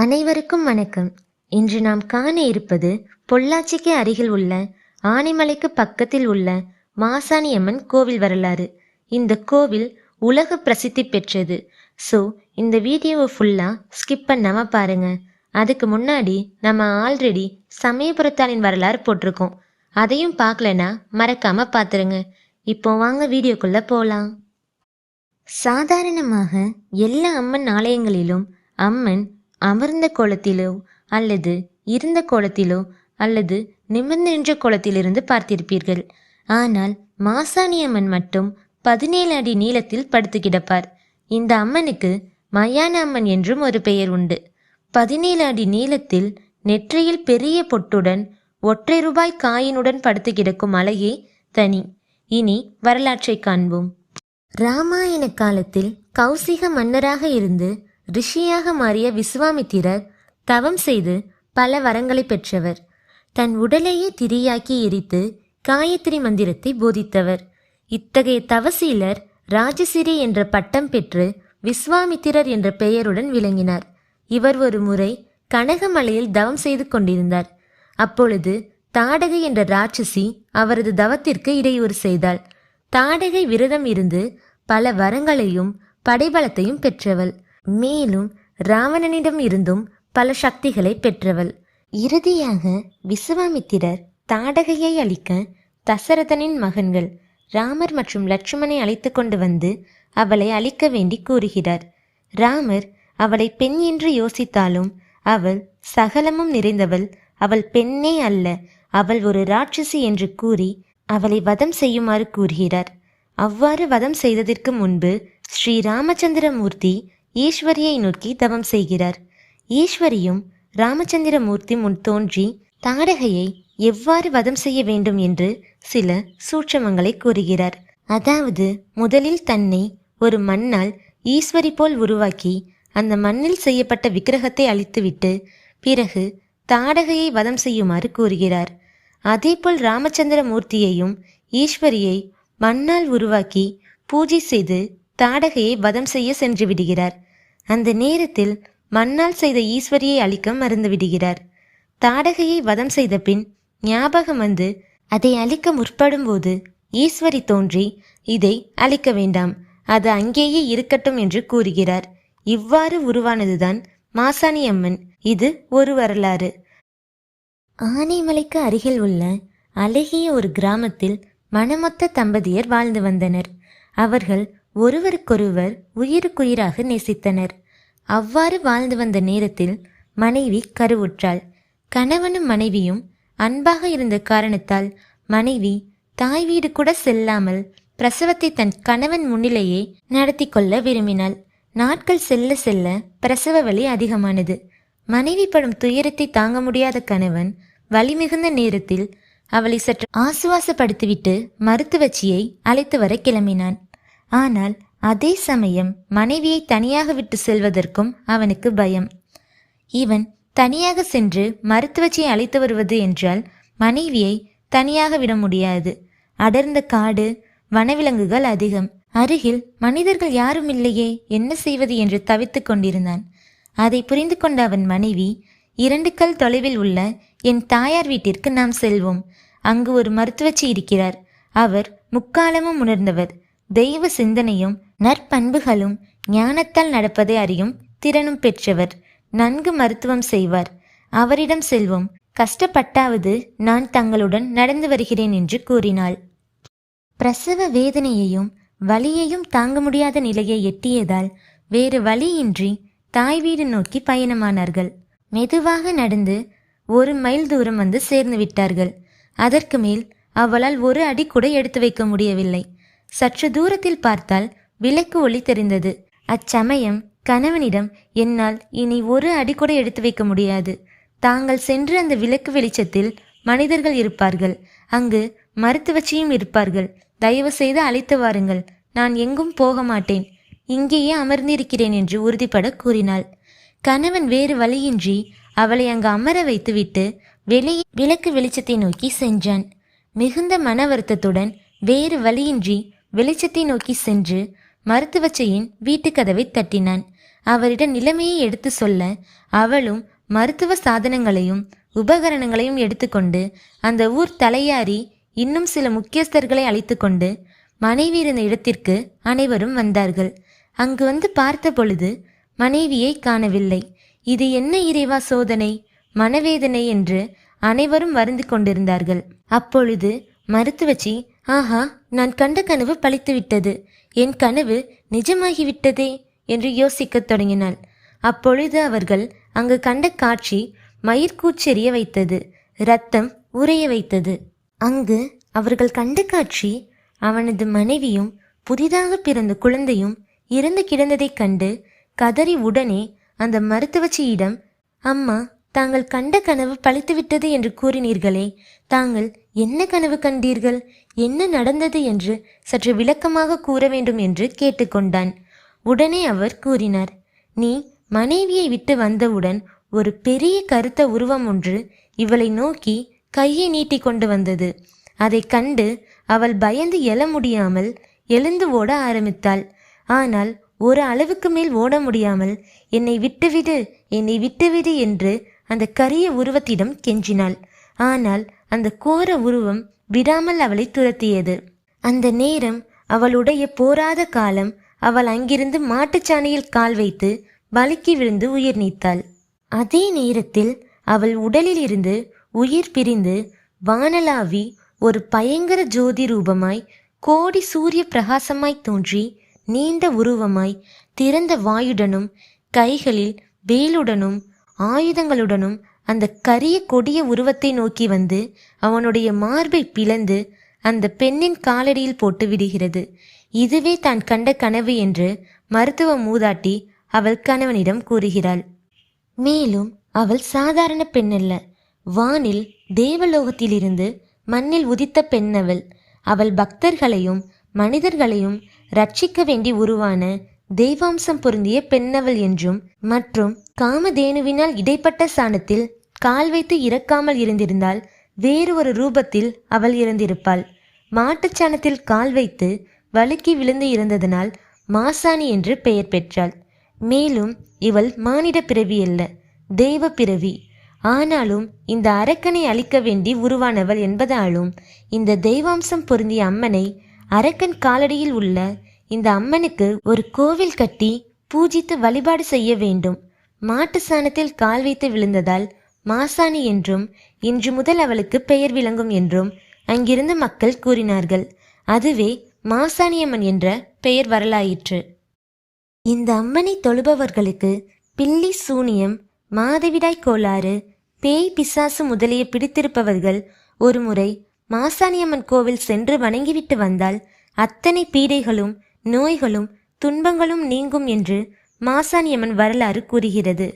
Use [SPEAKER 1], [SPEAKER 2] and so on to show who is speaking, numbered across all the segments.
[SPEAKER 1] அனைவருக்கும் வணக்கம். இன்று நாம் காண இருப்பது பொள்ளாச்சிக்கு அருகில் உள்ள ஆனைமலைக்கு பக்கத்தில் உள்ள மாசாணியம்மன் கோவில் வரலாறு. இந்த கோவில் உலக பிரசித்தி பெற்றது. ஸோ இந்த வீடியோவை ஃபுல்லாக ஸ்கிப் பண்ணாம பாருங்க. அதுக்கு முன்னாடி நம்ம ஆல்ரெடி சமயபுரத்தாளின் வரலாறு போட்டிருக்கோம். அதையும் பார்க்கலனா மறக்காம பார்த்துருங்க இப்போ வாங்க வீடியோக்குள்ள போகலாம் சாதாரணமாக எல்லா அம்மன் ஆலயங்களிலும் அம்மன் அமர்ந்த கோலத்திலோ அல்லது இருந்த கோலத்திலோ அல்லது நிமிர்ந்து நின்ற கோலத்திலிருந்து பார்த்திருப்பீர்கள். ஆனால் மாசாணி அம்மன் மட்டும் பதினேழு அடி நீளத்தில் படுத்து கிடப்பார். இந்த அம்மனுக்கு மயான அம்மன் என்றும் ஒரு பெயர் உண்டு. பதினேழு அடி நீளத்தில் நெற்றியில் பெரிய பொட்டுடன் ஒற்றை ரூபாய் காயினுடன் படுத்து கிடக்கும் அழகே தனி. இனி வரலாற்றை காண்போம். ராமாயண காலத்தில் கௌசிக மன்னராக இருந்து ரிஷியாக மாறிய விஸ்வாமித்திரர் தவம் செய்து பல வரங்களை பெற்றவர். தன் உடலையே திரியாக்கி எரித்து காயத்ரி மந்திரத்தை போதித்தவர். இத்தகைய தவசீலர் ராஜசிரி என்ற பட்டம் பெற்று விஸ்வாமித்திரர் என்ற பெயருடன் விளங்கினார். இவர் ஒரு முறை கனகமலையில் தவம் செய்து கொண்டிருந்தார். அப்பொழுது தாடகை என்ற ராட்சசி அவரது தவத்திற்கு இடையூறு செய்தாள். தாடகை விரதம் இருந்து பல வரங்களையும் படைபலத்தையும் பெற்றவள். மேலும் ராவணனிடம் இருந்தும் பல சக்திகளை பெற்றவள். இறுதியாக விசுவாமித்திரர் தாடகையை அழிக்க தசரதனின் மகன்கள் ராமர் மற்றும் லட்சுமணை அழைத்து கொண்டு வந்து அவளை அழிக்க வேண்டி கூறுகிறார். ராமர் அவளை பெண் என்று யோசித்தாலும் அவள் சகலமும் நிறைந்தவள் அவள் பெண்ணே அல்ல அவள் ஒரு ராட்சசி என்று கூறி அவளை வதம் செய்யுமாறு கூறுகிறார். அவ்வாறு வதம் செய்ததற்கு முன்பு ஸ்ரீ ராமச்சந்திரமூர்த்தி ஈஸ்வரியை நோக்கி தவம் செய்கிறார். ஈஸ்வரியும் ராமச்சந்திரமூர்த்தி முன் தோன்றி தாடகையை எவ்வாறு வதம் செய்ய வேண்டும் என்று சில சூட்சமங்களை கூறுகிறார். அதாவது முதலில் தன்னை ஒரு மண்ணால் ஈஸ்வரி போல் உருவாக்கி அந்த மண்ணில் செய்யப்பட்ட விக்கிரகத்தை அழித்துவிட்டு பிறகு தாடகையை வதம் செய்யுமாறு கூறுகிறார். அதேபோல் ராமச்சந்திர மூர்த்தியையும் ஈஸ்வரியை மண்ணால் உருவாக்கி பூஜை செய்து தாடகையை வதம் செய்ய சென்று விடுகிறார். அந்த நேரத்தில் மண்ணால் செய்த ஈஸ்வரியை அழிக்க மறந்து விடுகிறார். தாடகையை வதம் செய்த பின் ஞாபகம் வந்து அதை அழிக்க முற்படும்போது ஈஸ்வரி தோன்றி இதை அழிக்க வேண்டாம் அது அங்கேயே இருக்கட்டும் என்று கூறுகிறார். இவ்வாறு உருவானதுதான் மாசாணி அம்மன். இது ஒரு வரலாறு. ஆனைமலைக்கு அருகில் உள்ள அழகிய ஒரு கிராமத்தில் மணமொத்த தம்பதியர் வாழ்ந்து வந்தனர். அவர்கள் ஒருவருக்கொருவர் உயிருக்குயிராக நேசித்தனர். அவ்வாறு வாழ்ந்து வந்த நேரத்தில் மனைவி கருவுற்றாள். கணவனும் மனைவியும் அன்பாக இருந்த காரணத்தால் மனைவி தாய் வீடு கூட செல்லாமல் பிரசவத்தை தன் கணவன் முன்னிலேயே நடத்தி கொள்ள விரும்பினாள். நாட்கள் செல்ல செல்ல பிரசவ வலி அதிகமானது. மனைவி படும் துயரத்தை தாங்க முடியாத கணவன் வலிமிகுந்த நேரத்தில் அவளை சற்று ஆசுவாசப்படுத்திவிட்டு மருத்துவச்சியை அழைத்து வர கிளம்பினான். ஆனால் அதே சமயம் மனைவியை தனியாக விட்டு செல்வதற்கும் அவனுக்கு பயம். இவன் தனியாக சென்று மருத்துவச்சியை அழைத்து வருவது என்றால் மனைவியை தனியாக விட முடியாது. அடர்ந்த காடு வனவிலங்குகள் அதிகம். அருகில் மனிதர்கள் யாரும் இல்லையே என்ன செய்வது என்று தவித்து கொண்டிருந்தான். அதை புரிந்து கொண்ட அவன் மனைவி இரண்டு கல் தொலைவில் உள்ள என் தாயார் வீட்டிற்கு நாம் செல்வோம். அங்கு ஒரு மருத்துவச்சி இருக்கிறார். அவர் முக்காலமும் உணர்ந்தவர். தெய்வ சிந்தனையும் நற்பண்புகளும் ஞானத்தால் நடப்பதை அறியும் திறனும் பெற்றவர். நன்கு மருத்துவம் செய்வார். அவரிடம் செல்வோம். கஷ்டப்பட்டாவது நான் தங்களுடன் நடந்து வருகிறேன் என்று கூறினாள். பிரசவ வேதனையையும் வலியையும் தாங்க முடியாத நிலையை எட்டியதால் வேறு வழியின்றி தாய் வீடு நோக்கி பயணமானார்கள். மெதுவாக நடந்து ஒரு மைல் தூரம் வந்து சேர்ந்து விட்டார்கள். அதற்கு மேல் அவளால் ஒரு அடி கூட எடுத்து வைக்க முடியவில்லை. சற்று தூரத்தில் பார்த்தால் விளக்கு ஒளி தெரிந்தது. அச்சமயம் கணவனிடம் என்னால் இனி ஒரு அடி கூட எடுத்து வைக்க முடியாது. தாங்கள் சென்று அந்த விளக்கு வெளிச்சத்தில் மனிதர்கள் இருப்பார்கள். அங்கு மருத்துவச்சியும் இருப்பார்கள். தயவு செய்து அழைத்து வாருங்கள். நான் எங்கும் போக மாட்டேன். இங்கேயே அமர்ந்திருக்கிறேன் என்று உறுதிபட கூறினாள். கணவன் வேறு வழியின்றி அவளை அங்கு அமர வைத்துவிட்டு வெளியே விளக்கு வெளிச்சத்தை நோக்கி சென்றான். மிகுந்த மன வருத்தத்துடன் வேறு வழியின்றி வெளிச்சத்தை நோக்கி சென்று மருத்துவச்சையின் வீட்டு கதவை தட்டினான். அவரிடம் நிலைமையை எடுத்து சொல்ல அவளும் மருத்துவ சாதனங்களையும் உபகரணங்களையும் எடுத்துக்கொண்டு அந்த ஊர் தலையாரி இன்னும் சில முக்கியஸ்தர்களை அழைத்துக்கொண்டு மனைவி இருந்த இடத்திற்கு அனைவரும் வந்தார்கள். அங்கு வந்து பார்த்த பொழுது மனைவியை காணவில்லை. இது என்ன இறைவா சோதனை மனவேதனை என்று அனைவரும் வருந்து கொண்டிருந்தார்கள். அப்பொழுது மருத்துவச்சி ஆஹா நான் கண்ட கனவு பழித்து விட்டது என் கனவு நிஜமாகிவிட்டதே என்று யோசிக்கத் தொடங்கினாள். அப்பொழுது அவர்கள் அங்கு கண்ட காட்சி மயிர்கூச்செறிய வைத்தது ரத்தம் உறைய வைத்தது. அங்கு அவர்கள் கண்ட காட்சி அவனது மனைவியும் புதிதாக பிறந்த குழந்தையும் இறந்து கிடந்ததைக் கண்டு கதறி உடனே அந்த மருத்துவச்சியிடம் அம்மா தாங்கள் கண்ட கனவு பழித்துவிட்டது என்று கூறினீர்களே தாங்கள் என்ன கனவு கண்டீர்கள்? என்ன நடந்தது என்று சற்று விளக்கமாக கூற வேண்டும் என்று கேட்டுக்கொண்டான். உடனே அவர் கூறினார் நீ மனைவியை விட்டு வந்தவுடன் ஒரு பெரிய கருத்த உருவம் ஒன்று இவளை நோக்கி கையை நீட்டி கொண்டு வந்தது. அதைக் கண்டு அவள் பயந்து எழ முடியாமல் எழுந்து ஓட ஆரம்பித்தாள். ஆனால் ஒரு அளவுக்கு மேல் ஓட முடியாமல் என்னை விட்டுவிடு என்னை விட்டுவிடு என்று அந்த கரிய உருவத்திடம் கெஞ்சினாள். ஆனால் அந்த கோர உருவம் விடாமல் அவளை துரத்தியது. அந்த நேரம் அவளுடைய போராத காலம் அவள் அங்கிருந்து மாட்டுச்சாணியில் கால் வைத்து வழுக்கி விழுந்து உயிர் நீத்தாள். அதே நேரத்தில் அவள் உடலில் இருந்து உயிர் பிரிந்து வானலாவி ஒரு பயங்கர ஜோதி ரூபமாய் கோடி சூரிய பிரகாசமாய் தோன்றி நீண்ட உருவமாய் திறந்த வாயுடனும் கைகளில் வேலுடனும் ஆயுதங்களுடனும் அந்த கரிய கொடிய உருவத்தை நோக்கி வந்து அவனுடைய மார்பை பிளந்து அந்த பெண்ணின் காலடியில் போட்டு விடுகிறது. இதுவே தான் கண்ட கனவு என்று மருத்துவ மூதாட்டி அவள் கணவனிடம் கூறுகிறாள். மேலும் அவள் சாதாரண பெண்ணல்ல. வானில் தேவலோகத்திலிருந்து மண்ணில் உதித்த பெண்ணவள். அவள் பக்தர்களையும் மனிதர்களையும் ரட்சிக்க வேண்டி உருவான தெய்வாம்சம் பொருந்திய பெண்ணவள் என்றும் மற்றும் காமதேனுவினால் இடைப்பட்ட சாணத்தில் கால் வைத்து இறக்காமல் இருந்திருந்தால் வேறு ஒரு ரூபத்தில் அவள் இறந்திருப்பாள். மாட்டுச்சாணத்தில் கால் வைத்து வழுக்கி விழுந்து இருந்ததனால் மாசாணி என்று பெயர் பெற்றாள். மேலும் இவள் மானிட பிறவி அல்ல தெய்வ பிறவி. ஆனாலும் இந்த அரக்கனை அழிக்க வேண்டி உருவானவள் என்பதாலும் இந்த தெய்வாம்சம் பொருந்திய அம்மனை அரக்கன் காலடியில் உள்ள இந்த அம்மனுக்கு ஒரு கோவில் கட்டி பூஜித்து வழிபாடு செய்ய வேண்டும். மாட்டு சாணத்தில் கால் வைத்து விழுந்ததால் மாசாணி என்றும் இன்று முதல் அவளுக்கு பெயர் விளங்கும் என்றும் அங்கிருந்த மக்கள் கூறினார்கள். அதுவே மாசாணியம்மன் என்ற பெயர் வரலாயிற்று. இந்த அம்மனை தொழுபவர்களுக்கு பில்லி சூனியம் மாதவிடாய் கோளாறு பேய் பிசாசு முதலிய பிடித்திருப்பவர்கள் ஒருமுறை மாசாணியம்மன் கோவில் சென்று வணங்கிவிட்டு வந்தால் அத்தனை பீடைகளும் நோய்களும் துன்பங்களும் நீங்கும் என்று மாசாணியம்மன் வரலாறு கூறுகிறது.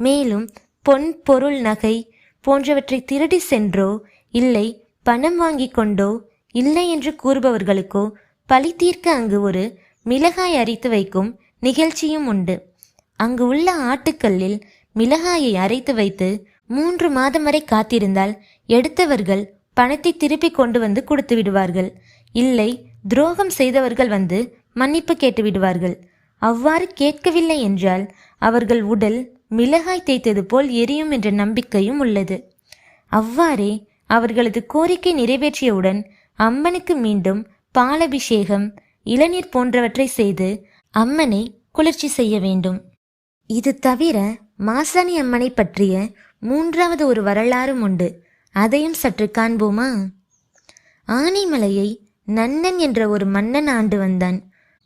[SPEAKER 1] மேலும் பொன் பொருள் நகை போன்றவற்றை திருடி சென்றோ இல்லை பணம் வாங்கி கொண்டோ இல்லை என்று கூறுபவர்களுக்கோ பழி தீர்க்க அங்கு ஒரு மிளகாய் அரைத்து வைக்கும் நிகழ்ச்சியும் உண்டு. அங்கு உள்ள ஆட்டுக்கல்லில் மிளகாயை அரைத்து வைத்து மூன்று மாதம் வரை காத்திருந்தால் எடுத்தவர்கள் பணத்தை திருப்பி கொண்டு வந்து கொடுத்து விடுவார்கள். இல்லை துரோகம் செய்தவர்கள் வந்து மன்னிப்பு கேட்டு விடுவார்கள். அவ்வாறு கேட்கவில்லை என்றால் அவர்கள் உடல் மிளகாய் தேய்த்தது போல் எரியும் என்ற நம்பிக்கையும் உள்ளது. அவ்வாறே அவர்களது கோரிக்கை நிறைவேற்றியவுடன் அம்மனுக்கு மீண்டும் பாலபிஷேகம் இளநீர் போன்றவற்றை செய்து அம்மனை குளிர்ச்சி செய்ய வேண்டும். இது தவிர மாசாணி அம்மனை பற்றிய மூன்றாவது ஒரு வரலாறும் உண்டு. அதையும் சற்று காண்போமா? ஆனைமலையை நன்னன் என்ற ஒரு மன்னன் ஆண்டு வந்தான்.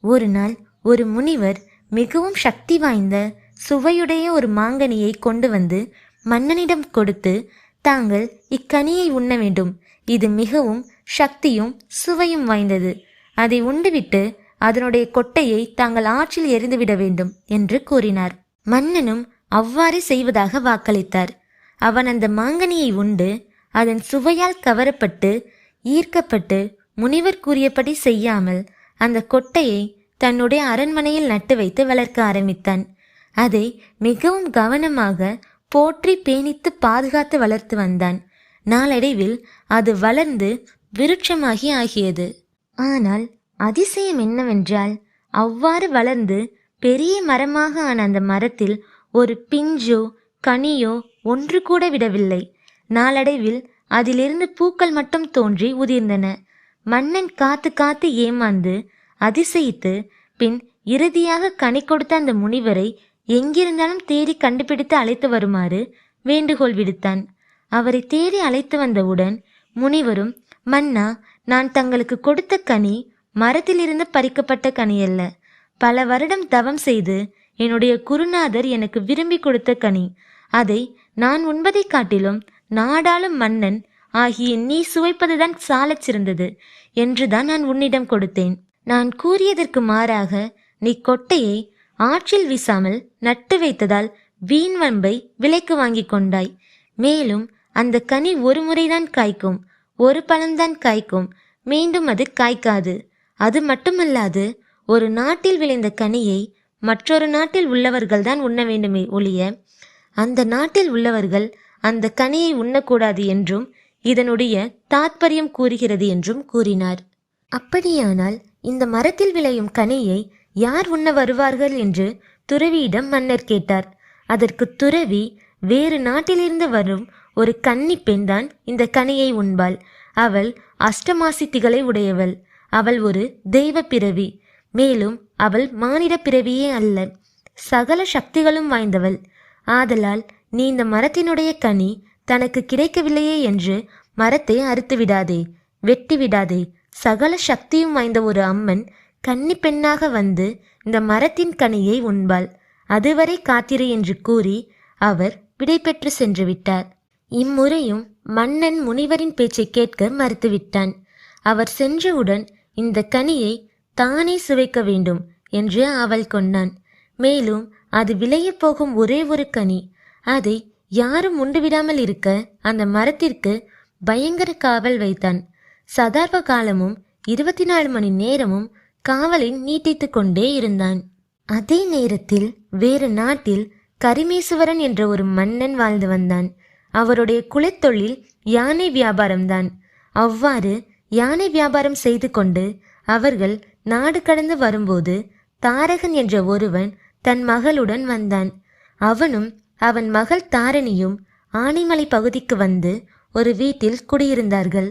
[SPEAKER 1] ஒரு நாள் ஒரு முனிவர் மிகவும் சக்தி வாய்ந்த சுவையுடைய ஒரு மாங்கனியை கொண்டு வந்து மன்னனிடம் கொடுத்து தாங்கள் இக்கனியை உண்ண வேண்டும். இது மிகவும் சக்தியும் சுவையும் வாய்ந்தது. அதை உண்டுவிட்டு அதனுடைய கொட்டையை தாங்கள் ஆற்றில் எறிந்துவிட வேண்டும் என்று கூறினார். மன்னனும் அவ்வாறே செய்வதாக வாக்களித்தார். அவன் அந்த மாங்கனியை உண்டு அதன் சுவையால் கவரப்பட்டு ஈர்க்கப்பட்டு முனிவர் கூறியபடி செய்யாமல் அந்த கொட்டையை தன்னுடைய அரண்மனையில் நட்டு வைத்து வளர்க்க ஆரம்பித்தான். அதை மிகவும் கவனமாக போற்றி பேணித்து பாதுகாத்து வளர்த்து வந்தான். நாளடைவில் அது வளர்ந்து விருட்சமாகி ஆகியது. ஆனால் அதிசயம் என்னவென்றால் அவ்வாறு வளர்ந்து பெரிய மரமாக ஆன அந்த மரத்தில் ஒரு பிஞ்சோ கனியோ ஒன்று கூட விடவில்லை. நாளடைவில் அதிலிருந்து பூக்கள் மட்டும் தோன்றி உதிர்ந்தன. மன்னன் காத்து காத்து ஏமாந்து அதிசயித்து பின் இறுதியாக கனி கொடுத்த அந்த முனிவரை எங்கிருந்தாலும் தேடி கண்டுபிடித்து அழைத்து வருமாறு வேண்டுகோள் விடுத்தான். அவரை தேடி அழைத்து வந்தவுடன் முனிவரும் மன்னா நான் தங்களுக்கு கொடுத்த கனி மரத்திலிருந்து பறிக்கப்பட்ட கனி அல்ல. பல வருடம் தவம் செய்து என்னுடைய குருநாதர் எனக்கு விரும்பி கொடுத்த கனி. அதை நான் உண்பதைக் காட்டிலும் நாடாளும் மன்னன் ஆகிய நீ சுவைப்பதுதான் சாலச் சிறந்தது என்றுதான் நான் உன்னிடம் கொடுத்தேன். நான் கூறியதற்கு மாறாக நீ கொட்டையை ஆற்றில் வீசாமல் நட்டு வைத்ததால் வீண் வம்பை விலைக்கு வாங்கி கொண்டாய். மேலும் அந்த கனி ஒரு முறைதான் காய்க்கும் ஒரு பழம்தான் காய்க்கும். மீண்டும் அது காய்க்காது. அது மட்டுமல்லாது ஒரு நாட்டில் விளைந்த கனியை மற்றொரு நாட்டில் உள்ளவர்கள் தான் உண்ண வேண்டுமே ஒழிய அந்த நாட்டில் உள்ளவர்கள் அந்த கனியை உண்ணக்கூடாது என்றும் இதனுடைய தாத்பரியம் கூறுகிறது என்றும் கூறினார். அப்படியானால் இந்த மரத்தில் விளையும் கனியை யார் உண்ண வருவார்கள் என்று துறவியிடம் மன்னர் கேட்டார். அதற்கு துறவி வேறு நாட்டிலிருந்து வரும் ஒரு கன்னி பெண்தான் இந்த கனியை உண்பாள். அவள் அஷ்டமாசித்திகளை உடையவள். அவள் ஒரு தெய்வ பிறவி. மேலும் அவள் மானிட பிறவியே அல்ல. சகல சக்திகளும் வாய்ந்தவள். ஆதலால் நீ இந்த மரத்தினுடைய கனி தனக்கு கிடைக்கவில்லையே என்று மரத்தை அறுத்து விடாதே வெட்டி விடாதே சகல சக்தியும் வாய்ந்த ஒரு அம்மன் கன்னி பெண்ணாக வந்து இந்த மரத்தின் கனியை உண்பாள். அதுவரை காத்திரு என்று கூறி அவர் விடைபெற்று சென்று விட்டார். இம்முறையும் மன்னன் முனிவரின் பேச்சை கேட்க மறுத்துவிட்டான் அவர் சென்றவுடன் இந்த கனியை தானே சுவைக்க வேண்டும் என்று அவள் கொண்டான். மேலும் அது விளையப் போகும் ஒரே ஒரு கனி. அதை யாரும் உண்டுவிடாமல் இருக்க அந்த மரத்திற்கு பயங்கர காவல் வைத்தான். சதார்வ காலமும் இருபத்தி நாலு மணி நேரமும் காவலின் நீட்டித்து கொண்டே இருந்தான். அதே நேரத்தில் வேறு நாட்டில் கரிமேசுவரன் என்ற ஒரு மன்னன் வாழ்ந்து வந்தான். அவருடைய குலத்தொழில் யானை வியாபாரம்தான். அவ்வாறு யானை வியாபாரம் செய்து கொண்டு அவர்கள் நாடு கடந்து வரும்போது தாரகன் என்ற ஒருவன் தன் மகளுடன் வந்தான். அவனும் அவன் மகள் தாரணியும் ஆனைமலை பகுதிக்கு வந்து ஒரு வீட்டில் குடியிருந்தார்கள்.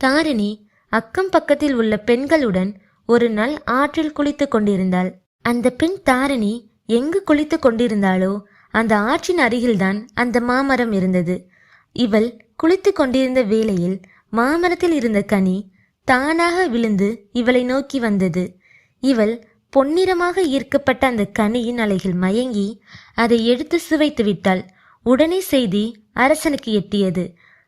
[SPEAKER 1] தாரிணி அக்கம் பக்கத்தில் உள்ள பெண்களுடன் ஒரு நாள் ஆற்றில் குளித்து கொண்டிருந்தாள். அந்த பெண் தாரிணி எங்கு குளித்து கொண்டிருந்தாளோ அந்த ஆற்றின் அருகில்தான் அந்த மாமரம் இருந்தது. இவள் குளித்து கொண்டிருந்த வேளையில் மாமரத்தில் இருந்த கனி தானாக விழுந்து இவளை நோக்கி வந்தது. இவள் பொன்னிறமாக ஈர்க்கப்பட்ட அந்த கனியின் அலைகள் மயங்கி அதை எடுத்து சுவைத்து விட்டாள். உடனே செய்தி அரசனுக்கு எட்டியது.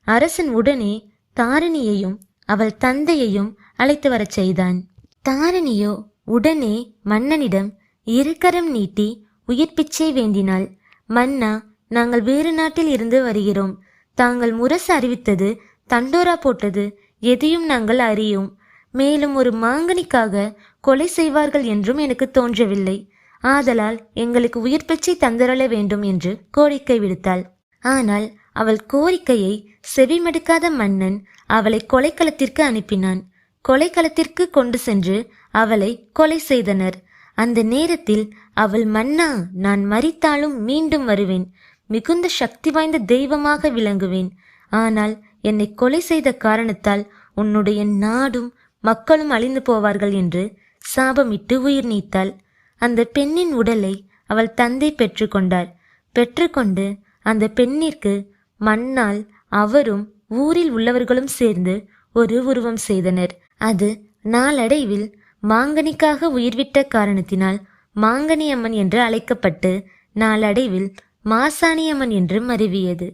[SPEAKER 1] அரசன் உடனே தாரிணியையும் அவள் தந்தையையும் அழைத்து வரச் செய்தான். தாரிணியோ உடனே மன்னனிடம் இருக்கரம் நீட்டி உயிர் பிச்சை வேண்டினாள். மன்னா நாங்கள் வேறு நாட்டில் இருந்து வருகிறோம். தாங்கள் முரசு அறிவித்தது தண்டோரா போட்டது எதையும் நாங்கள் அறியோம். மேலும் ஒரு மாங்கனிக்காக கொலை செய்வார்கள் என்றும் எனக்கு தோன்றவில்லை. ஆதலால் எங்களுக்கு உயிர் பிச்சை தந்தரள வேண்டும் என்று கோரிக்கை விடுத்தாள். ஆனால் அவள் கோரிக்கையை செவிமடுக்காத மன்னன் அவளை கொலைக்களத்திற்கு அனுப்பினான். கொலைக்களத்திற்கு கொண்டு சென்று அவளை கொலை செய்தனர். அந்த நேரத்தில் அவள் மன்னா நான் மரித்தாலும் மீண்டும் வருவேன். மிகுந்த சக்தி வாய்ந்த தெய்வமாக விளங்குவேன். ஆனால் என்னை கொலை செய்த காரணத்தால் உன்னுடைய நாடும் மக்களும் அழிந்து போவார்கள் என்று சாபமிட்டு உயிர் நீத்தாள். அந்த பெண்ணின் உடலை அவள் தந்தை பெற்றுக்கொண்டார் பெற்றுக்கொண்டு அந்த பெண்ணிற்கு மண்ணால் அவரும் ஊரில் உள்ளவர்களும் சேர்ந்து ஒரு உருவம் செய்தனர். அது நாளடைவில் மாங்கனிக்காக உயிர்விட்ட காரணத்தினால் மாங்கனி அம்மன் என்று அழைக்கப்பட்டு நாளடைவில் மாசாணியம்மன் என்று மருவியது.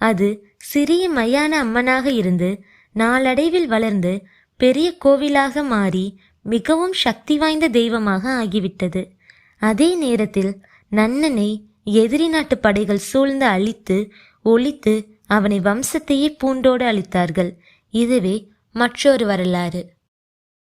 [SPEAKER 1] அது சிறிய மையான அம்மனாக இருந்து நாளடைவில் வளர்ந்து பெரிய கோவிலாக மாறி மிகவும் சக்தி வாய்ந்த தெய்வமாக ஆகிவிட்டது. அதே நேரத்தில் நன்னனை எதிரி நாட்டு படைகள் சூழ்ந்து அழித்து ஒழித்து அவனை வம்சத்தையே பூண்டோடு அழித்தார்கள். இதுவே மற்றொரு வரலாறு